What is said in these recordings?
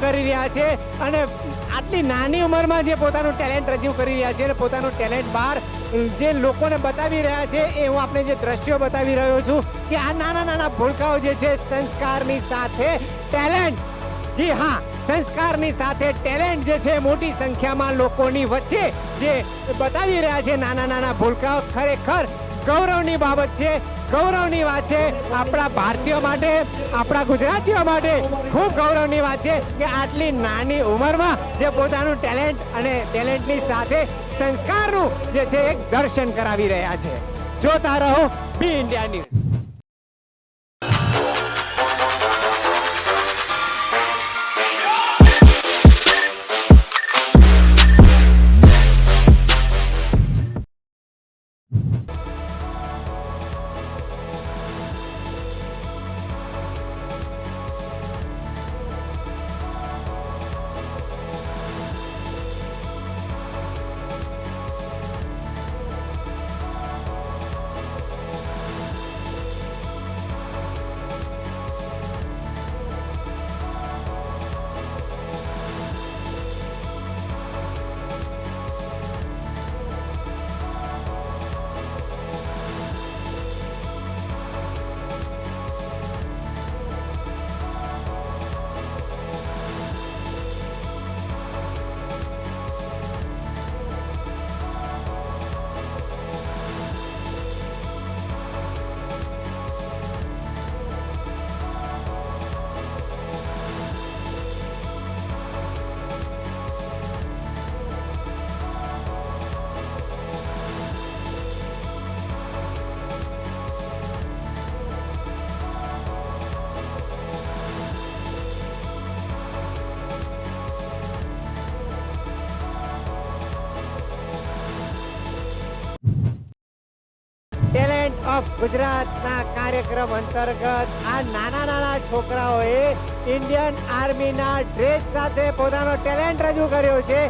કરી રહ્યા છે અને આટલી નાની ઉંમરમાં જે પોતાનું ટેલેન્ટ રજૂ કરી રહ્યા છે અને પોતાનું ટેલેન્ટ બહાર જે લોકોને બતાવી રહ્યા છે એ હું આપણે જે દ્રશ્યો બતાવી રહ્યો છું કે આ નાના નાના ભૂલકાઓ જે છે સંસ્કારની સાથે ટેલેન્ટ, જી હા, સંસ્કારની સાથે ટેલેન્ટ જે છે મોટી સંખ્યામાં લોકોની વચ્ચે જે બતાવી રહ્યા છે નાના નાના ભૂલકાઓ ખરેખર ગૌરવની બાબત છે. ગૌરવની વાત છે. આપણા ભારતીયો માટે, આપણા ગુજરાતીઓ માટે ખૂબ ગૌરવની વાત છે કે આટલી નાની ઉંમરમાં જે પોતાનું ટેલેન્ટ અને ટેલેન્ટની સાથે સંસ્કારનું જે છે એક દર્શન કરાવી રહ્યા છે. જોતા રહો બી ઇન્ડિયા ન્યૂઝ. ગુજરાતના કાર્યક્રમ અંતર્ગત આ નાના નાના છોકરાઓએ ઇન્ડિયન આર્મીના ડ્રેસ સાથે પોતાનો ટેલેન્ટ રજૂ કર્યો છે.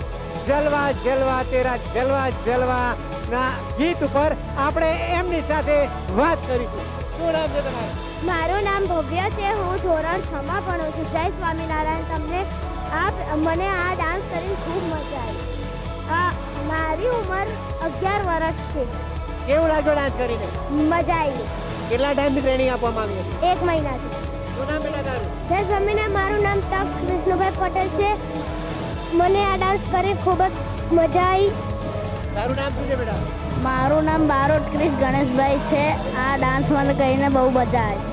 જલવા જલવા, તેરા જલવા જલવા ના ગીત ઉપર આપણે એમની સાથે વાત કરીશું. શું નામ છે તમારું? મારું નામ ભવ્ય છે, હું ધોરણ છમાં ભણું છું. જય સ્વામિનારાયણ, તમને આ મને આ ડાન્સ કરીને ખૂબ મજા આવી. મારી ઉંમર અગિયાર વર્ષ છે. કેવું લાગ્યો ડાન્સ કરીને? મજા આવી. કેટલા ટાઈમથી ટ્રેનિંગ આપવામાં આવી હતી? એક મહિનાથી. શું નામ બેટા તારું? જય સ્વામિનારાયણ મારું નામ તક્ષ વિષ્ણુભાઈ પટેલ છે. મને આ ડાન્સ કરી ખૂબ જ મજા આવી. તારું નામ શું છે બેટા? મારું નામ બારોટ ક્રિશ ગણેશભાઈ છે. આ ડાન્સ મને કરીને બહુ મજા આવી.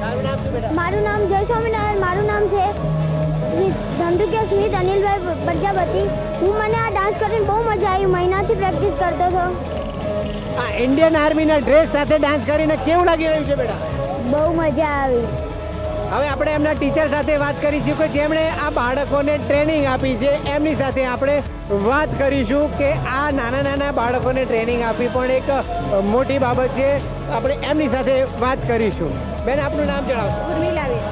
તારું નામ શું બેટા? મારું નામ જય સ્વામિનારાયણ મારું નામ છે સ્મિત ધંધુકિયા સ્મિત અનિલભાઈ પ્રજાપતિ હું મને આ ડાન્સ કરીને બહુ મજા આવી. મહિનાથી પ્રેક્ટિસ કરતો હતો. આ ઇન્ડિયન આર્મીના ડ્રેસ સાથે ડાન્સ કરીને કેવું લાગી રહ્યું છે બેટા? બહુ મજા આવી. હવે આપણે એમના ટીચર સાથે વાત કરીશું કે જેમણે આ બાળકોને ટ્રેનિંગ આપી છે. એમની સાથે આપણે વાત કરીશું કે આ નાના નાના બાળકોને ટ્રેનિંગ આપી પણ એક મોટી બાબત છે. આપણે એમની સાથે વાત કરીશું. બેન આપનું નામ જણાવો. ઉર્મિલાબેન.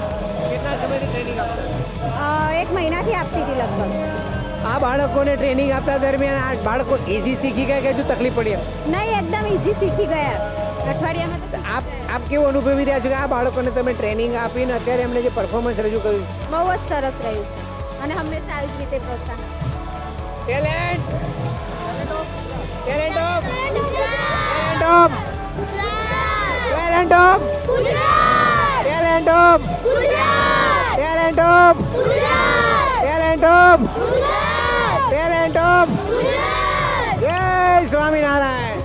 કેટલા સમયથી ટ્રેનિંગ આપતા એક મહિનાથી આપતી હતી લગભગ. આ બાળકોને ટ્રેનિંગ આપતા દરમિયાન આ બાળકો ઇઝી શીખી ગયા કે હજુ તકલીફ પડી નહીં એકદમ ઇઝી શીખી ગયા. અઠવાડિયામાં આપ આપ કેવું અનુભવી રહ્યા છો કે આ બાળકોને તમે ટ્રેનિંગ આપીને અત્યારે એમને જે પરફોર્મન્સ રજૂ કર્યું? બહુ જ સરસ રહ્યું છે. અને હંમેશા આવી જ રીતે પ્રોત્સાહન. Talent talent of talent of talent of talent of talent of talent of talent of જય સ્વામિનારાયણ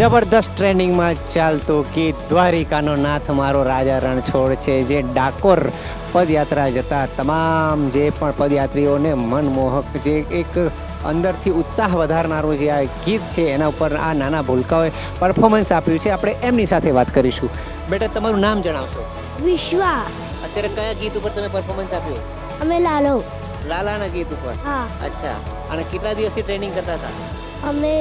જબરદસ્ત ટ્રેનિંગમાં ચાલતું કે દ્વારિકાનો નાથ મારો રાજા રણછોડ છે જે ડાકોર પદયાત્રા જતા તમામ જે પણ પદયાત્રીઓને મનમોહક જે એક અંદરથી ઉત્સાહ વધારનારું જે આ ગીત છે એના ઉપર આ નાના ભૂલકાઓએ પરફોર્મન્સ આપ્યું છે. આપણે એમની સાથે વાત કરીશું. બેટા તમારું નામ જણાવશો? વિશ્વા. અત્યારે કયા ગીત ઉપર તમે પરફોર્મન્સ આપ્યું? અમે લાલો. લાલાના ગીત ઉપર? હા. અચ્છા. અને કેટલા દિવસથી ટ્રેનિંગ કરતા હતા? અમે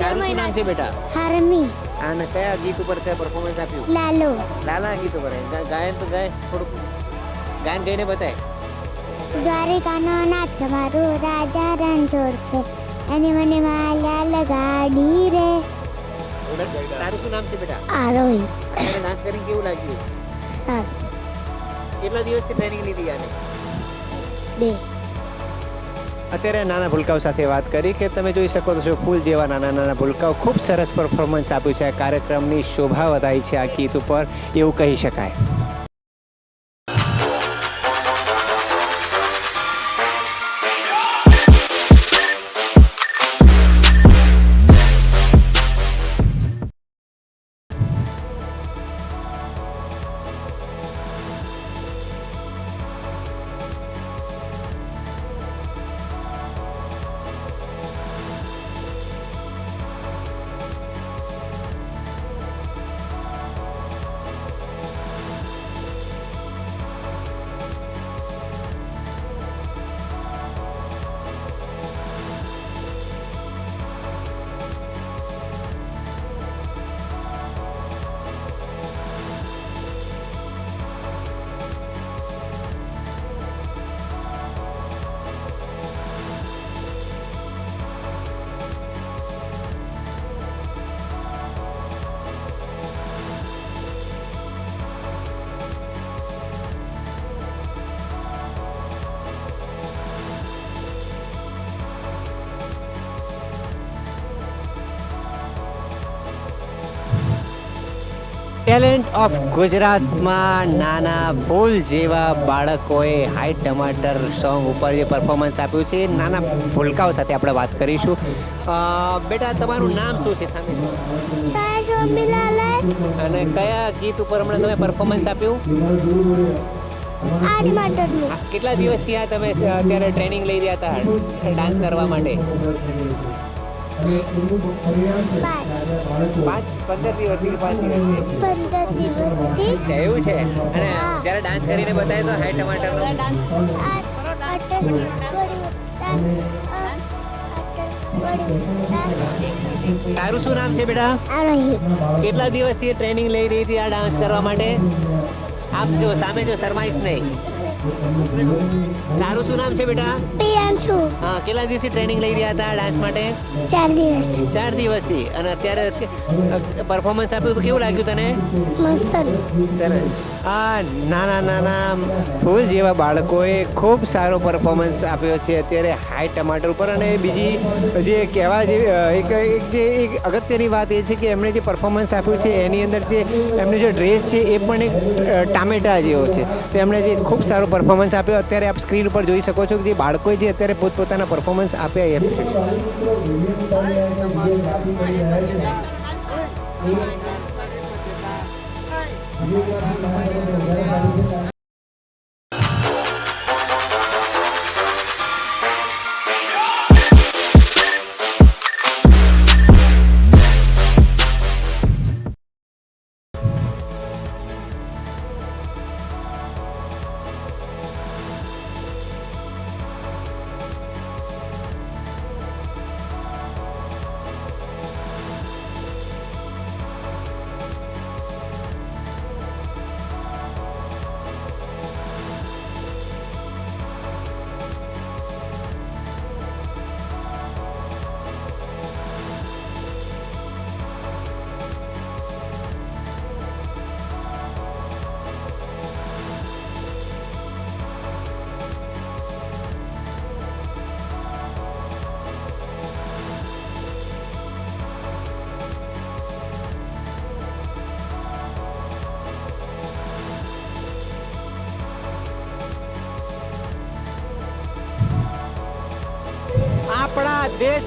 તારું શું નામ છે બેટા? હારમી. અને કયા ગીત ઉપર તે પરફોર્મન્સ આપ્યું? લાલો. લાલા ગીત ઉપર. ગાયન તો ગાય થોડુંક ગાયન ગઈને બતાય. દ્વારિકાનો નાથ તમારો રાજા રણછોડ છે. અને મને માલા લગાડી રે. તારું શું નામ છે બેટા? આરોહી. અત્યારે ડાન્સ કરીને કેવું લાગ્યું? સારું. કેટલા દિવસથી ટ્રેનિંગ લીધી આને? બે. અત્યારે નાના ભૂલકાઓ સાથે વાત કરી કે તમે જોઈ શકો છો ફૂલ જેવા નાના નાના ભૂલકાઓ. ખૂબ સરસ પરફોર્મન્સ આપ્યું છે. કાર્યક્રમની શોભા વધારી છે આ ગીત ઉપર. એવું કહી શકાય. ટેલેન્ટ ઓફ ગુજરાતમાં નાના ફૂલ જેવા બાળકોએ હાઈ ટમાટર સોંગ ઉપર જે પરફોર્મન્સ આપ્યું છે નાના ભૂલકાઓ સાથે આપણે વાત કરીશું. બેટા તમારું નામ શું છે સામે? અને કયા ગીત ઉપર હમણાં તમે પરફોર્મન્સ આપ્યું? કેટલા દિવસથી આ તમે અત્યારે ટ્રેનિંગ લઈ રહ્યા હતા ડાન્સ કરવા માટે? પાંચ પંદર દિવસથી કે પાંચ દિવસથી પંદર દિવસથી? છે એવું છે. અને જ્યારે ડાન્સ કરીને બતાય તો હાઈ ટમાટરનો તારું શું નામ છે બેટા? કેટલા દિવસથી ટ્રેનિંગ લઈ રહી હતી આ ડાન્સ કરવા માટે? આપ જો સામે જો શરમાઈશ નહીં. તારું શું નામ છે બેટા? પિયાંશુ હા કેટલા દિવસથી ટ્રેનિંગ લઈ રહ્યા હતા ડાન્સ માટે? ચાર દિવસ. ચાર દિવસથી. અને અત્યારે પરફોર્મન્સ આપ્યું તો કેવું લાગ્યું તને? મસ્ત. સરસ. આ નાના નાના ફૂલ જેવા બાળકોએ ખૂબ સારો પરફોર્મન્સ આપ્યો છે. અત્યારે હાઈ ટમાટર ઉપર અને બીજી જે કહેવા જેવી એક એક જે એક અગત્યની વાત એ છે કે એમણે જે પરફોર્મન્સ આપ્યું છે એની અંદર જે એમનો જે ડ્રેસ છે એ પણ એક ટામેટા જેવો છે. તો એમણે જે ખૂબ સારો પરફોર્મન્સ આપ્યો. અત્યારે આપ સ્ક્રીન ઉપર જોઈ શકો છો કે જે બાળકોએ જે અત્યારે અત્યારે પોતપોતાના પરફોર્મન્સ આપ્યા એમ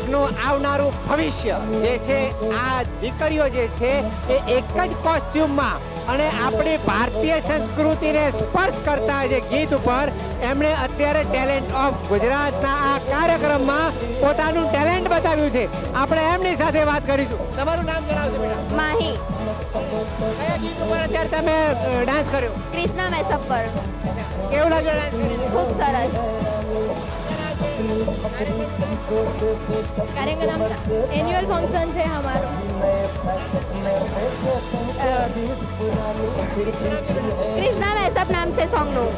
દેશનું આવનારું ભવિષ્ય જે છે આ દીકરીઓ જે છે એ એક જ કોસ્ચ્યુમમાં અને આપણી ભારતીય સંસ્કૃતિને સ્પર્શ કરતા જે ગીત ઉપર એમણે અત્યારે ટેલેન્ટ ઓફ ગુજરાતના આ કાર્યક્રમમાં પોતાનું ટેલેન્ટ બતાવ્યું છે. આપણે એમની સાથે વાત કરીશું. તમારું નામ જણાવજો બેટા. માહી. કયા ગીત ઉપર અત્યારે તમે ડાન્સ કર્યો? કૃષ્ણા મેસપ પર કેવું લાગ્યું ડાન્સ કરીને? ખૂબ સરસ. કાર્યક્રમ એન્યુઅલ ફંક્શન છે અમારું. કૃષ્ણા મેસઅપ નામ છે સોંગનું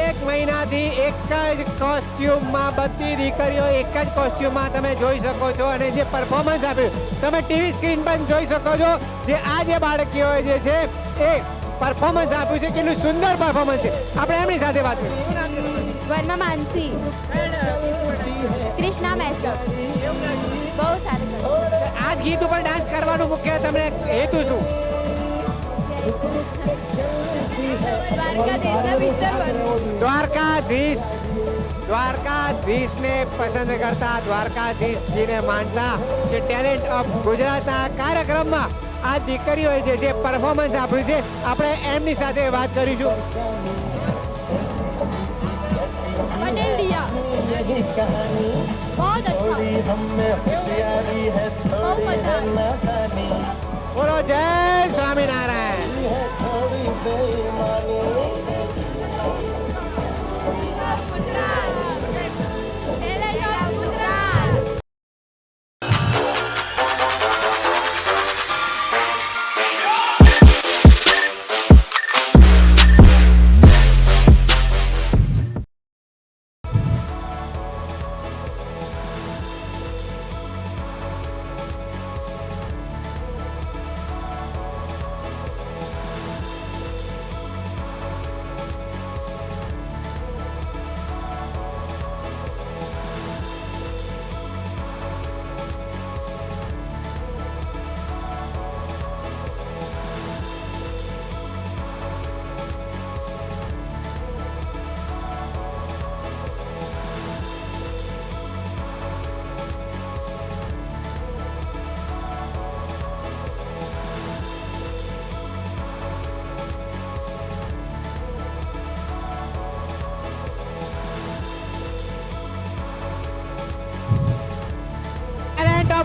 એક મહિનાથી એક જ કોસ્ટ્યુમમાં બધી દીકરીઓ એક જ કોસ્ટ્યુમમાં તમે જોઈ શકો છો અને જે પરફોર્મન્સ આપ્યું તમે ટીવી સ્ક્રીન પર જોઈ શકો છો જે આ જે બાળકીઓએ જે છે એ પરફોર્મન્સ આપ્યું છે કેટલું સુંદર પરફોર્મન્સ છે. આપણે એમની સાથે વાત કરીએ. વર્મા માનસી. કૃષ્ણા મહેસર બહુ સારું. આ ગીત ઉપર ડાન્સ કરવાનું મુખ્ય તમને હેતુ શું? દ્વારકાધીશ. દ્વારકાધીશને પસંદ કરતા દ્વારકાધીશજીને માનતા કે ટેલેન્ટ ઓફ ગુજરાતના કાર્યક્રમમાં આ દીકરીઓ જે છે પરફોર્મન્સ આપ્યું છે આપણે એમની સાથે વાત કરીશું. બોલો જય સ્વામિનારાયણ.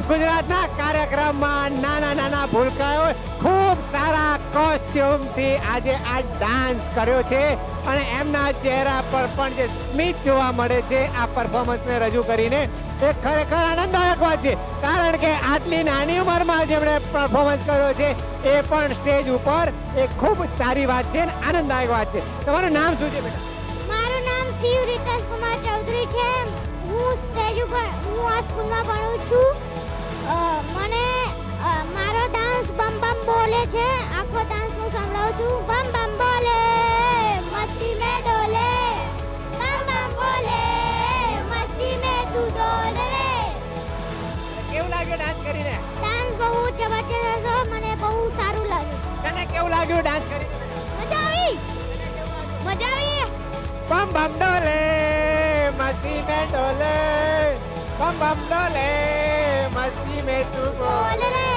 ગુજરાતના કાર્યક્રમમાં નાના નાના ભૂલકાઓ, ખૂબ સારા કોસ્ટ્યુમથી આજે આ ડાન્સ કર્યો છે અને એમના ચહેરા પર પણ જે સ્મિત જોવા મળે છે, આ પરફોર્મન્સને રજૂ કરીને એ ખરેખર આનંદદાયક વાત છે. કારણ કે આટલી નાની ઉંમરમાં જેમણે પરફોર્મન્સ કર્યો છે, એ પણ સ્ટેજ ઉપર એ ખૂબ સારી વાત છે અને આનંદદાયક વાત છે. તમારું નામ શું છે બેટા? શિવ રીતેશ કુમાર ચૌધરી છે. હું સ્ટેજ ઉપર, હું આ સ્કૂલમાં ભણું છું. મને મારો ડાન્સ બમ બમ બોલે છે. આખો ડાન્સ હું સંભળાવું છું. બમ બમ બોલે મસ્તી મે ડોલે. બમ બમ બોલે મસ્તી મે તું ડોલે. રે કેવું લાગ્યું ડાન્સ કરીને? ડાન્સ બહુ જબરજસ્ત હતો. મને બહુ સારું લાગ્યું. તને કેવું લાગ્યું ડાન્સ કરીને? મજા આવી? મજા આવી? બમ બમ ડોલે મસ્તી મે ડોલે. बम बम डोले मस्ती में तू बोल બોલે રે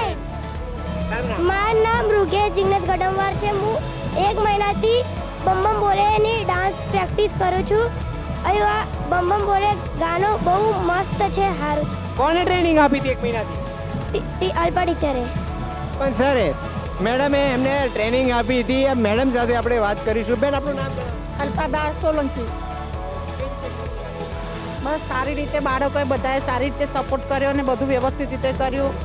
નામ નામ મારું નામ રૂગેશ જિગ્નેશ ગડમવાર છે હું એક મહિનાથી બમ બમ બોલેની ડાન્સ પ્રેક્ટિસ કરું છું અહીં આ બમ બમ બોલે ગાનો બહુ મસ્ત છે સારું કોને ટ્રેનિંગ આપી હતી એક મહિનાથી છે ટી અલ્પા ટીચરે પણ સરે મેડમે એમને ટ્રેનિંગ આપી હતી એ મેડમ સાથે આપણે વાત કરીશું બેન આપણું નામ જણાવો અલ્પાબા સોલંકી બસ સારી રીતે બાળકોએ બધાએ સારી રીતે સપોર્ટ કર્યો અને બધું વ્યવસ્થિત રીતે કર્યું.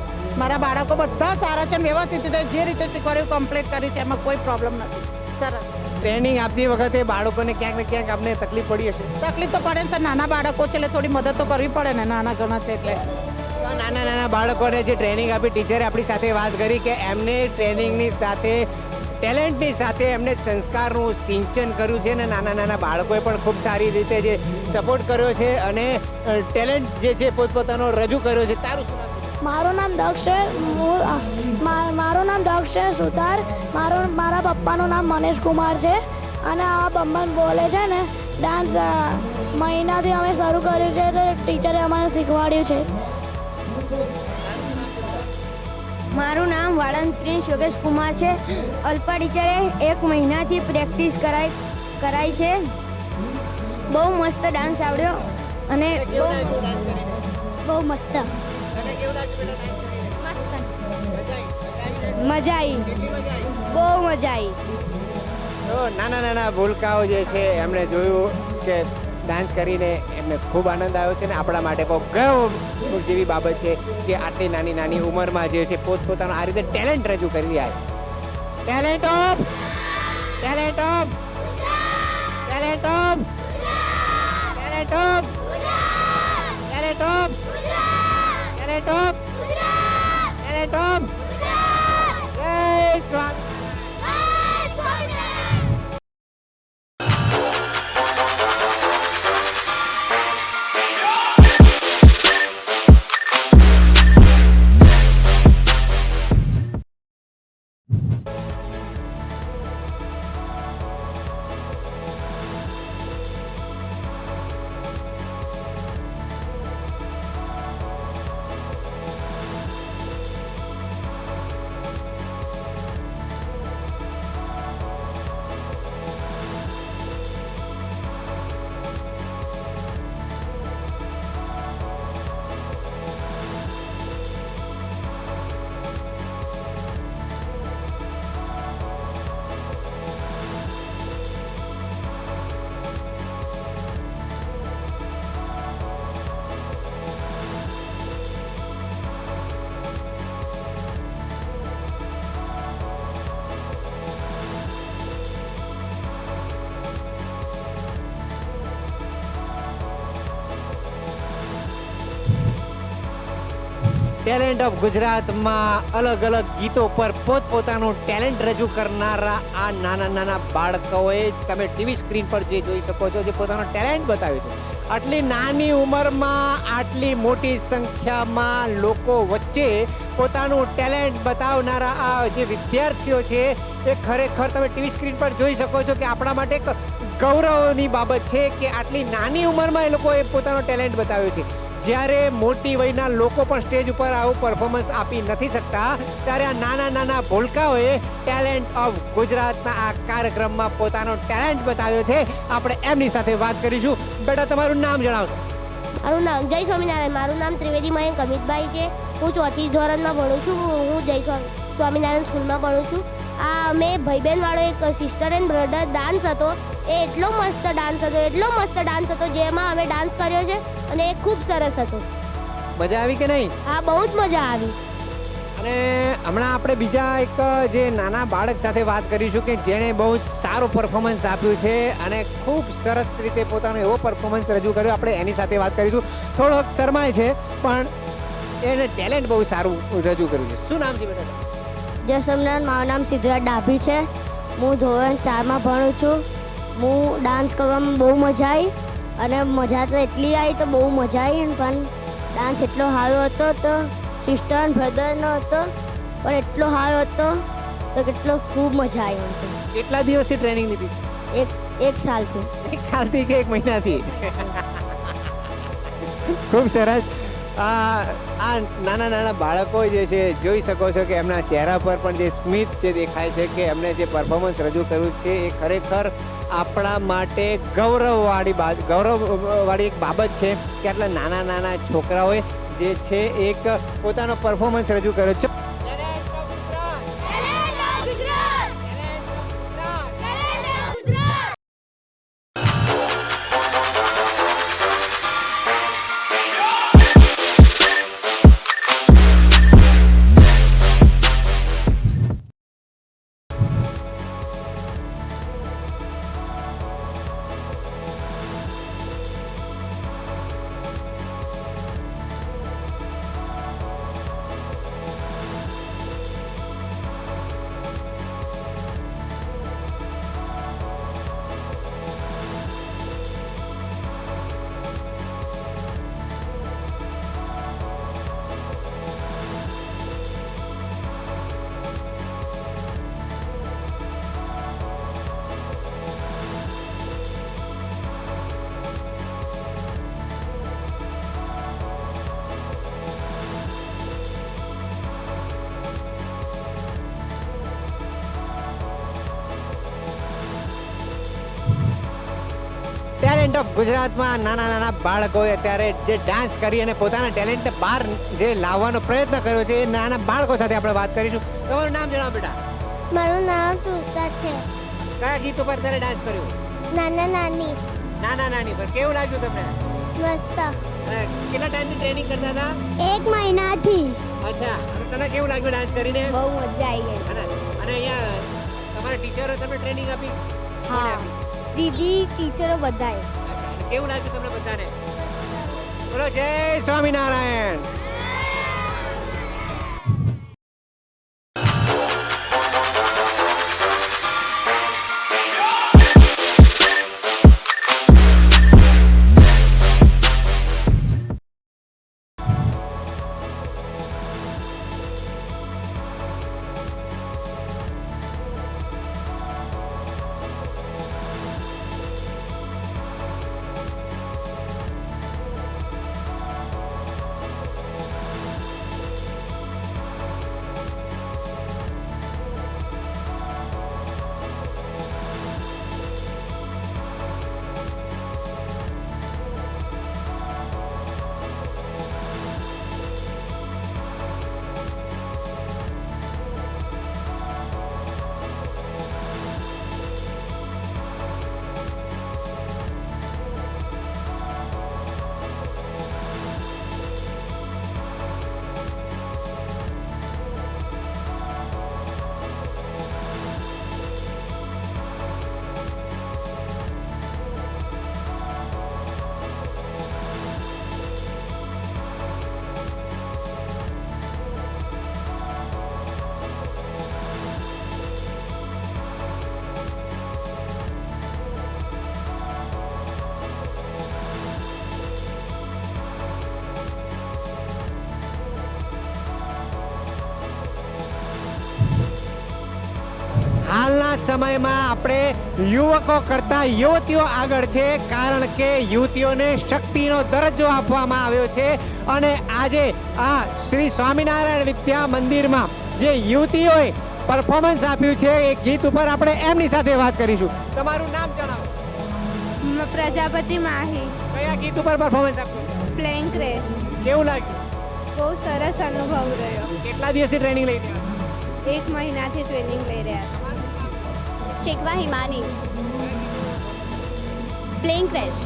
મારા બાળકો બધા સારા છે અને વ્યવસ્થિત રીતે જે રીતે શીખવાડ્યું કમ્પ્લીટ કર્યું છે એમાં કોઈ પ્રોબ્લેમ નથી. સરસ. ટ્રેનિંગ આપતી વખતે બાળકોને ક્યાંક ને ક્યાંક આપને તકલીફ પડી હશે. તકલીફ તો પડે સર નાના બાળકો છે એટલે થોડી મદદ તો કરવી પડે ને નાના ઘણા છે એટલે. નાના નાના બાળકોને જે ટ્રેનિંગ આપી ટીચરે આપણી સાથે વાત કરી કે એમને ટ્રેનિંગની સાથે ટેલેન્ટની સાથે એમને સંસ્કારનું સિંચન કર્યું છે અને નાના નાના બાળકોએ પણ ખૂબ સારી રીતે જે સપોર્ટ કર્યો છે અને ટેલેન્ટ જે છે પોતપોતાનો રજૂ કર્યો છે. તારું શું મારું નામ દક્ષ મારું નામ દક્ષ છે સુતાર, મારું, મારા પપ્પાનું નામ મનીષ કુમાર છે અને આ બમ્બન બોલે છે ને, ડાન્સ મહિનાથી અમે શરૂ કર્યું છે એટલે ટીચરે અમને શીખવાડ્યું છે. મારું નામ વાળંદ પ્રિન્સ યોગેશ કુમાર છે. અલ્પા ટીચરે એક મહિનાથી પ્રેક્ટિસ કરાઈ કરાઈ છે. બહુ મસ્ત ડાન્સ આવડ્યો અને બહુ બહુ મસ્ત. મજા આવી બહુ મજા આવી? તો નાના નાના ભૂલકાઓ જે છે એમણે જોયું કે ડાન્સ કરીને એમને ખૂબ આનંદ આવ્યો છે ને આપણા માટે બહુ ગર્વ જેવી બાબત છે કે આટલી નાની નાની ઉંમરમાં જે છે પોતપોતાનો આ રીતે ટેલેન્ટ રજૂ કરી રહ્યા છે. Talent of! Talent of! Talent of! Talent of! Talent of! Talent of! Talent of! જય સ્વામી! ટેલેન્ટ ઓફ ગુજરાતમાં અલગ અલગ ગીતો પર પોતપોતાનું ટેલેન્ટ રજૂ કરનારા આ નાના નાના બાળકોએ તમે ટીવી સ્ક્રીન પર જે જોઈ શકો છો, જે પોતાનો ટેલેન્ટ બતાવ્યું છે. આટલી નાની ઉંમરમાં, આટલી મોટી સંખ્યામાં લોકો વચ્ચે પોતાનું ટેલેન્ટ બતાવનારા આ જે વિદ્યાર્થીઓ છે, એ ખરેખર તમે ટીવી સ્ક્રીન પર જોઈ શકો છો કે આપણા માટે એક ગૌરવની બાબત છે કે આટલી નાની ઉંમરમાં એ લોકોએ પોતાનો ટેલેન્ટ બતાવ્યો છે. જ્યારે મોટી વયના લોકો પણ સ્ટેજ ઉપર આવું પરફોર્મન્સ આપી નથી શકતા, ત્યારે આ નાના નાના ભોલકાઓએ ટેલેન્ટ ઓફ ગુજરાતના આ કાર્યક્રમમાં પોતાનો ટેલેન્ટ બતાવ્યો છે. આપણે એમની સાથે વાત કરીશું. બેટા, તમારું નામ જણાવશો. મારું નામ જય સ્વામિનારાયણ. મારું નામ ત્રિવેદી મયંક અમિતભાઈ છે. હું ચોથી ધોરણમાં ભણું છું. હું જય સ્વા- સ્વામિનારાયણ સ્કૂલમાં ભણું છું. આ અમે ભાઈબેન વાળો એક સિસ્ટર એન્ડ બ્રધર ડાન્સ હતો. એ એટલો મસ્ત ડાન્સ હતો એટલો મસ્ત ડાન્સ હતો જેમાં અમે ડાન્સ કર્યો છે અને એ ખૂબ સરસ હતો. મજા આવી કે નહીં? આ બહુ જ મજા આવી. અને હમણાં આપણે બીજા એક જે નાના બાળક સાથે વાત કરીશું કે જેણે બહુ સારું પરફોર્મન્સ આપ્યું છે અને ખૂબ સરસ રીતે પોતાનો એવો પરફોર્મન્સ રજૂ કર્યો. આપણે એની સાથે વાત કરીશું. થોડોક શરમાય છે પણ એને ટેલેન્ટ બહુ સારું રજૂ કર્યું છે. શું નામ છે બેટા? જય સ્વામિનારાયણ મારું નામ સિદ્ધરાજ ડાભી છે. હું ધોરણ ચારમાં ભણું છું. હું ડાન્સ કરવામાં બહુ મજા આવી અને મજા તો એટલી આવી તો બહુ મજા આવી પણ ડાન્સ એટલો સારો હતો તો સિસ્ટર બ્રધરનો હતો પણ એટલો સારો હતો તો કેટલો ખૂબ મજા આવી કેટલા દિવસથી ટ્રેનિંગ લીધી? એક એક સાલથી. એક સાલથી કે એક મહિનાથી? ખૂબ સરસ. આ નાના નાના બાળકો જે છે, જોઈ શકો છો કે એમના ચહેરા પર પણ જે સ્મિત જે દેખાય છે કે એમને જે પરફોર્મન્સ રજૂ કર્યું છે, એ ખરેખર આપણા માટે ગૌરવવાળી બાબત ગૌરવવાળી એક બાબત છે કે આટલા નાના નાના છોકરાઓએ જે છે, એક પોતાનો પરફોર્મન્સ રજૂ કર્યો. છે ટેલેન્ટ ઓફ ગુજરાતમાં નાના નાના બાળકોએ અત્યારે જે ડાન્સ કરી અને પોતાના ટેલેન્ટ બહાર જે લાવવાનો પ્રયત્ન કર્યો છે એ નાના બાળકો સાથે આપણે વાત કરીશું. તમારું નામ જણાવો બેટા. મારું નામ તુષાર છે. કયા ગીત ઉપર ત્યારે ડાન્સ કર્યું? નાના નાની. નાના નાની પર કેવું લાગ્યું તમને? મસ્ત. કેટલા ટાઈમની ટ્રેનિંગ કરતા હતા? એક મહિનાથી. અચ્છા. અને તને કેવું લાગ્યું ડાન્સ કરીને? બહુ મજા આવી અને અહીંયા તમારા ટીચરો તમને ટ્રેનિંગ આપી? હા? દીદી ટીચરો બધાએ. કેવું લાગ્યું તમને બધાને. બોલો જય સ્વામિનારાયણ. સમયમાં આપણે યુવકો કરતા યુવતીઓ આગળ છે કારણ કે યુવતીઓને શક્તિનો દરજ્જો આપવામાં આવ્યો છે. અને આજે આ શ્રી સ્વામિનારાયણ વિદ્યા મંદિરમાં જે યુવતીઓએ પરફોર્મન્સ આપ્યું છે એ ગીત ઉપર આપણે એમની સાથે વાત કરીશું. તમારું નામ જણાવો. પ્રજાપતિ માહી. કયા ગીત ઉપર પરફોર્મન્સ આપ્યું? પ્લેન ક્રેશ કેવું લાગ્યું? બહુ સરસ અનુભવ રહ્યો. કેટલા દિવસથી ટ્રેનિંગ લઈ રહ્યા એક મહિનાથી ટ્રેનિંગ લઈ રહ્યા? શેખવા હિમાની. Playing crash?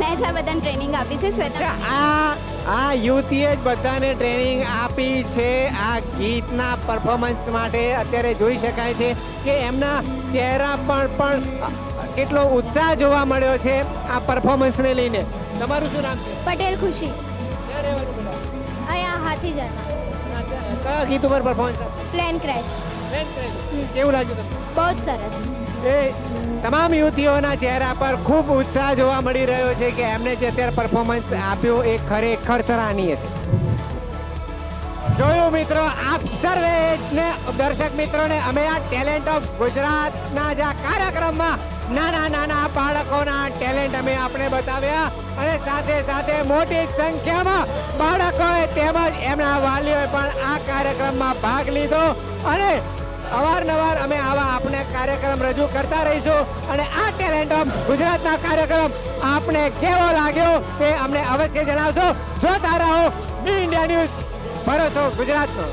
મેં જ આ બધાને ટ્રેનિંગ આપી છે શ્વેતા આ આ યુવતીએ જ બધાને ટ્રેનિંગ આપી છે આ ગીતના પરફોર્મન્સ માટે. અત્યારે જોઈ શકાય છે કે એમના ચહેરા પર પણ કેટલો ઉત્સાહ જોવા મળ્યો છે આ પરફોર્મન્સને લઈને. તમારું શું નામ છે? પટેલ ખુશી. અહીંયા હાથી હાથીજણમાં કયા ગીત ઉપર પરફોર્મન્સ પ્લેન ક્રેશ કેવું લાગ્યું તમને? બહુ જ સરસ. એ તમામ યુવતીઓના ચહેરા પર ખૂબ ઉત્સાહ જોવા મળી રહ્યો છે કે એમને જે અત્યારે પરફોર્મન્સ આપ્યું એ ખરેખર સરાહનીય છે. જોયું મિત્રો આપ સર્વે ને દર્શક મિત્રોને અમે આ ટેલેન્ટ ઓફ ગુજરાતના જે આ કાર્યક્રમમાં નાના નાના બાળકોના ટેલેન્ટ અમે આપણે બતાવ્યા અને સાથે સાથે મોટી સંખ્યામાં બાળકોએ તેમજ એમના વાલીઓએ પણ આ કાર્યક્રમમાં ભાગ લીધો અને અવારનવાર અમે આવા આપણે કાર્યક્રમ રજૂ કરતા રહીશું અને આ ટેલેન્ટ ઓફ ગુજરાતના કાર્યક્રમ આપને કેવો લાગ્યો તે અમને અવશ્ય જણાવશો જોતા રહો. બી ઇન્ડિયા ન્યૂઝ ભરોસો ગુજરાતનો.